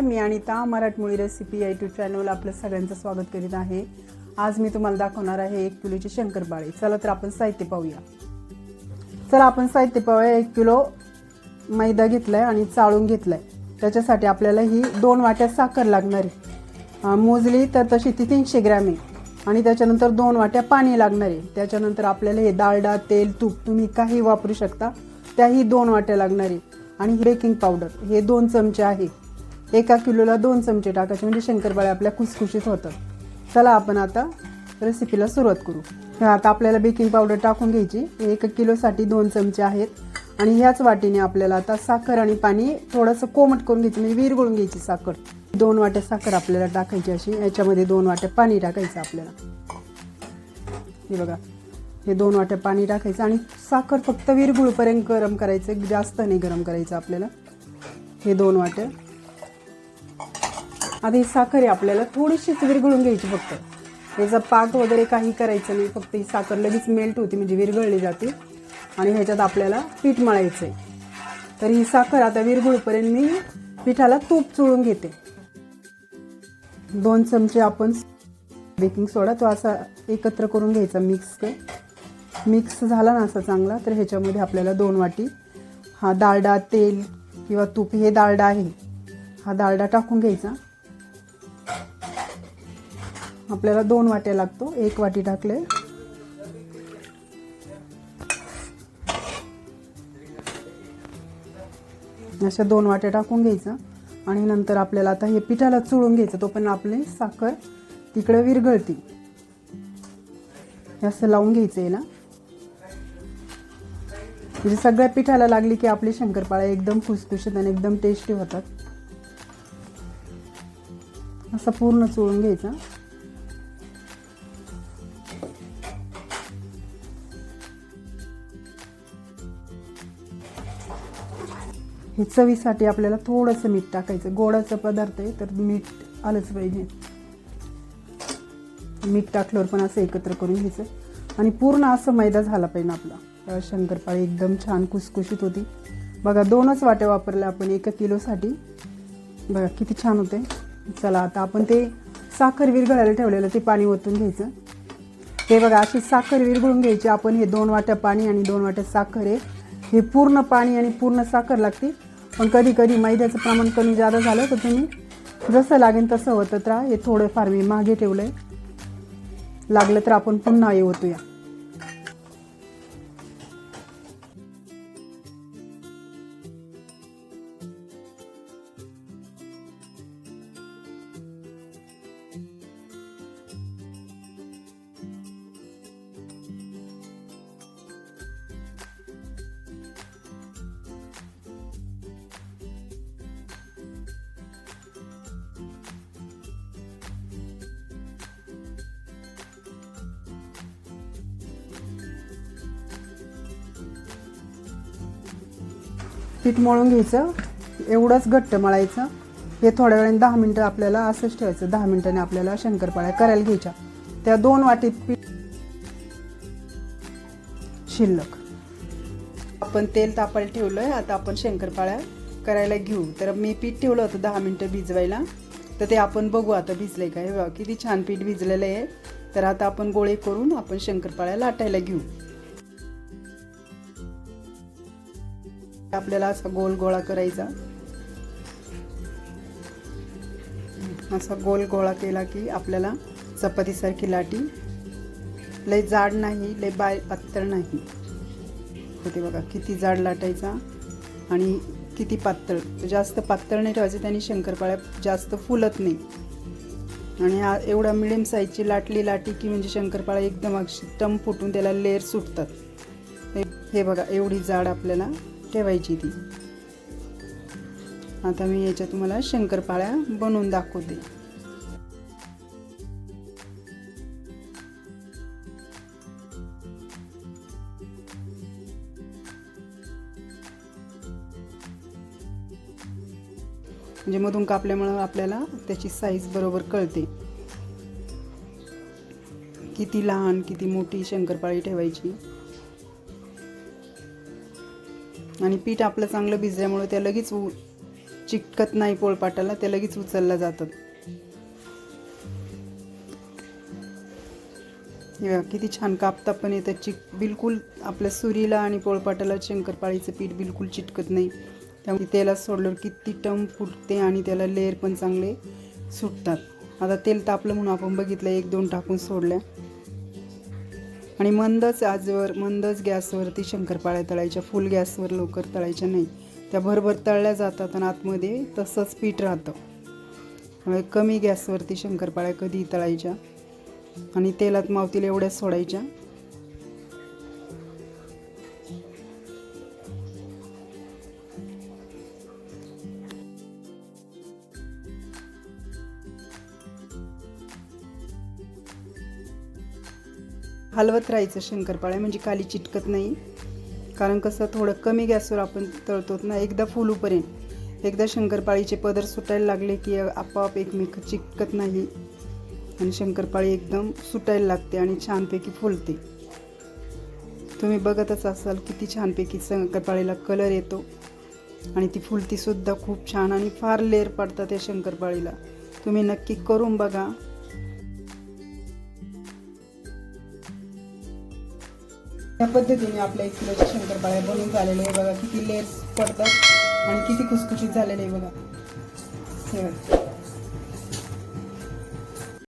नमस्कार. मी अनिता मराठमोळी रेसिपी आय यूट्यूब चॅनल आपलं सगळ्यांचं स्वागत करीत आहे. आज मी तुम्हाला दाखवणार आहे एक किलोची शंकरपाळी. चला तर आपण साहित्य पाहूया. चला आपण साहित्य पाहूया. एक किलो मैदा घेतलाय आणि चाळून घेतलाय. त्याच्यासाठी आपल्याला ही दोन वाट्या साखर लागणार आहे. मोजली तर तशी ती तीनशे ग्रॅम आहे. आणि त्याच्यानंतर दोन वाट्या पाणी लागणार आहे. त्याच्यानंतर आपल्याला हे डालडा तेल तूप तुम्ही काही वापरू शकता. त्याही दोन वाट्या लागणार आहे. आणि बेकिंग पावडर हे दोन चमचे आहे. एका किलोला दोन चमचे टाकायचे. म्हणजे शंकरपाळे आपल्या खुसखुशीत होतं. चला आपण आता रेसिपीला सुरुवात करू. हे आता आपल्याला बेकिंग पावडर टाकून घ्यायची. एक किलोसाठी दोन चमचे आहेत. आणि ह्याच वाटीने आपल्याला आता साखर आणि पाणी थोडंसं कोमट करून घ्यायचं. म्हणजे विरगळून घ्यायची साखर. दोन वाट्या साखर आपल्याला टाकायची अशी. याच्यामध्ये दोन वाट्या पाणी टाकायचं आपल्याला. हे बघा. हे दोन वाट्या पाणी टाकायचं. आणि साखर फक्त विरगुळपर्यंत गरम करायचं. जास्त नाही गरम करायचं आपल्याला. हे दोन वाट्या. आधी ही साखर आहे आपल्याला थोडीशीच विरघळून घ्यायची फक्त. याचा पाक वगैरे काही करायचं नाही फक्त ही साखर लगेच मेल्ट होती म्हणजे विरघळली जाते. आणि ह्याच्यात आपल्याला पीठ मळायचं आहे तर ही साखर आता विरघुळपर्यंत मी पिठाला तूप चुळून घेते. दोन चमचे आपण बेकिंग सोडा तो असा एकत्र करून घ्यायचा मिक्स मिक्स झाला ना असा चांगला तर ह्याच्यामध्ये आपल्याला दोन वाटी हा डालडा तेल किंवा तूप हे डालडा आहे. हा डालडा टाकून घ्यायचा. आपल्याला दोन वाट्या लागतो. एक वाटी टाकले. अशा दोन वाट्या टाकून घ्यायचं. आणि नंतर आपल्याला आता हे पिठाला चुळून घ्यायचं. तो पण आपली साखर तिकडं विरघळती. हे असं लावून घ्यायचं आहे ना म्हणजे सगळ्या पिठाला लागली की आपली शंकरपाळ्या एकदम खुसखुशीत आणि एकदम टेस्टी होतात. असं पूर्ण चोळून घ्यायचा. हे चवीसाठी आपल्याला थोडंसं मीठ टाकायचं. गोडाचा पदार्थ आहे तर मीठ आलंच पाहिजे. मीठ टाकल्यावर पण असं एकत्र करून घ्यायचं. आणि पूर्ण असं मैदा झाला पाहिजे आपला. शंकरपाळी एकदम छान कुसकुशीत होती. बघा दोनच वाट्या वापरल्या आपण एका किलोसाठी. बघा किती छान होते. चला आता आपण ते साखर विरघळायला ठेवलेलं ते पाणी ओतून घ्यायचं. ते बघा अशी साखर विरघळून घ्यायची. आपण हे दोन वाट्या पाणी आणि दोन वाट्या साखर आहे. हे पूर्ण पाणी आणि पूर्ण साखर लागते. पण कधी कधी मैद्याचं प्रमाण कमी जादा झालं तर तुम्ही जसं लागेल तसं होतं राहा हे थोडंफार मी मागे ठेवलं आहे लागलं तर आपण पुन्हा हे पीठ मळून घ्यायचं एवढंच घट्ट मळायचं. हे थोड्या वेळाने दहा मिनटं आपल्याला असंच ठेवायचं. दहा मिनटाने आपल्याला शंकरपाळ्या करायला घ्यायच्या. त्या दोन वाटीत पीठ शिल्लक. आपण तेल तापायला ठेवलंय. आता आपण शंकरपाळ्या करायला घेऊ. तर मी पीठ ठेवलं होतं दहा मिनटं भिजवायला. तर ते आपण बघू आता भिजलंय का हे बघा किती छान पीठ भिजलेलं आहे. तर आता आपण गोळे करून आपण शंकरपाळ्या लाटायला घेऊ. आपल्याला असा गोल गोळा करायचा? असा गोल गोळा केला की आपल्याला चपातीसारखी लाटी. लय जाड नाही लय बाय पातळ नाही. होते बघा किती जाड लाटायचा आणि किती पातळ. जास्त पातळ नाही ठेवायचं त्याने शंकरपाळ्या जास्त फुलत नाही. आणि हा एवढा मिडियम साईजची लाटली लाटी की म्हणजे शंकरपाळ्या एकदम अक्षी टम फुटून त्याला लेअर सुटतात. हे- हे बघा एवढी जाड आपल्याला ठेवायची ती. आता मी याच्या तुम्हाला शंकरपाळ्या बनवून दाखवते. म्हणजे मधून कापल्यामुळं आपल्याला त्याची साईज बरोबर कळते. किती लहान किती मोठी शंकरपाळी ठेवायची. आणि पीठ आपलं चांगलं भिजल्यामुळे त्या लगेच उ- चिकटत नाही पोळपाटाला ते लगेच उचलल्या जातात. किती छान कापता पण येतं चिक बिलकुल आपल्या सुरीला आणि पोळपाटाला शंकरपाळीचं पीठ बिलकुल चिटकत नाही. त्यामुळे तेलात सोडल्यावर किती टम फुटते आणि त्याला लेअर पण चांगले सुटतात. आता तेल तापलं म्हणून आपण बघितलं एक दोन टाकून सोडल्या. आणि मंदच आजवर मंदच गॅसवरती शंकरपाळ्या तळायच्या फुल गॅसवर लवकर तळायच्या नाही. त्या भरभर तळल्या जातात आणि आतमध्ये तसंच पीठ राहतं. त्यामुळे कमी गॅसवरती शंकरपाळ्या कधी तळायच्या आणि तेलात मावतील एवढ्याच सोडायच्या. हलवत राहायचं शंकरपाळ्या म्हणजे खाली चिटकत नाही. कारण कसं थोडं कमी गॅसवर आपण तळतो ना एकदा फुलूपर्यंत एकदा शंकरपाळीचे पदर सुटायला लागले की आपोआप एकमेक चिटकत नाही. आणि शंकरपाळी एकदम सुटायला लागते आणि छानपैकी फुलते. तुम्ही बघतच असाल किती छानपैकी शंकरपाळीला कलर येतो. आणि ती फुलतीसुद्धा खूप छान आणि फार लेअर पडतात त्या शंकरपाळीला. तुम्ही नक्की करून बघा. या पद्धतीने आपल्या एक शंकरपाळ्या बनून झालेले आहे बघा किती लेअर्स पडतात आणि किती खुसखुशीत झालेले आहे बघा. हे बघा.